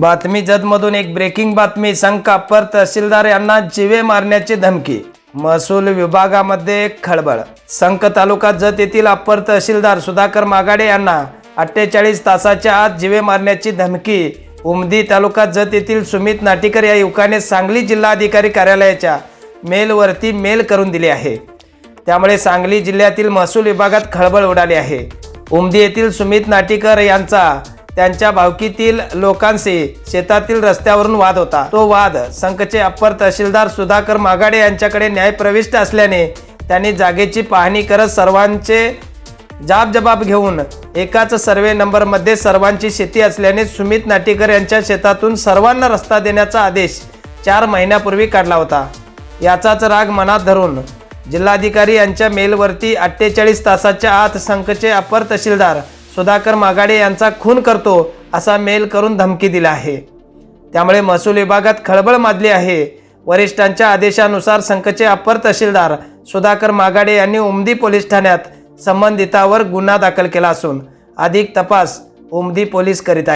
बातमी जतमधून एक ब्रेकिंग बातमी. संख अप्पर तहसीलदार यांना जिवे मारण्याची धमकी. महसूल विभागामध्ये खळबळ. संख तालुका जत येथील अप्पर तहसीलदार सुधाकर मागाडे यांना अठ्ठेचाळीस तासाच्या आत जिवे मारण्याची धमकी. उमदी तालुका जत येथील सुमित नाटीकर या युवकाने सांगली जिल्हाधिकारी कार्यालयाच्या मेलवरती मेल करून दिली आहे. त्यामुळे सांगली जिल्ह्यातील महसूल विभागात खळबळ उडाली आहे. उमदी येथील सुमित नाटीकर यांचा त्यांच्या भावकीतील लोकांशी शेतातील रस्त्यावरून वाद होता. तो वाद संघचे अप्पर तहसीलदार सुधाकर मागाडे यांच्याकडे न्यायप्रविष्ट असल्याने त्यांनी जागेची पाहणी करत सर्वांचे जाबजबाब घेऊन एकाच सर्वे नंबरमध्ये सर्वांची शेती असल्याने सुमित नाटेकर यांच्या शेतातून सर्वांना रस्ता देण्याचा आदेश चार महिन्यापूर्वी काढला होता. याचाच राग मनात धरून जिल्हाधिकारी यांच्या मेलवरती अठ्ठेचाळीस तासाच्या आत संघचे अपर तहसीलदार सुधाकर मागाडे यांचा खून करतो असा मेल करून धमकी दिला आहे. त्यामुळे महसूल विभागात खळबळ माजली आहे. वरिष्ठांच्या आदेशानुसार संघचे अपर तहसीलदार सुधाकर मागाडे यांनी उमदी पोलीस ठाण्यात संबंधितावर गुन्हा दाखल केला असून अधिक तपास उमदी पोलीस करीत आहेत.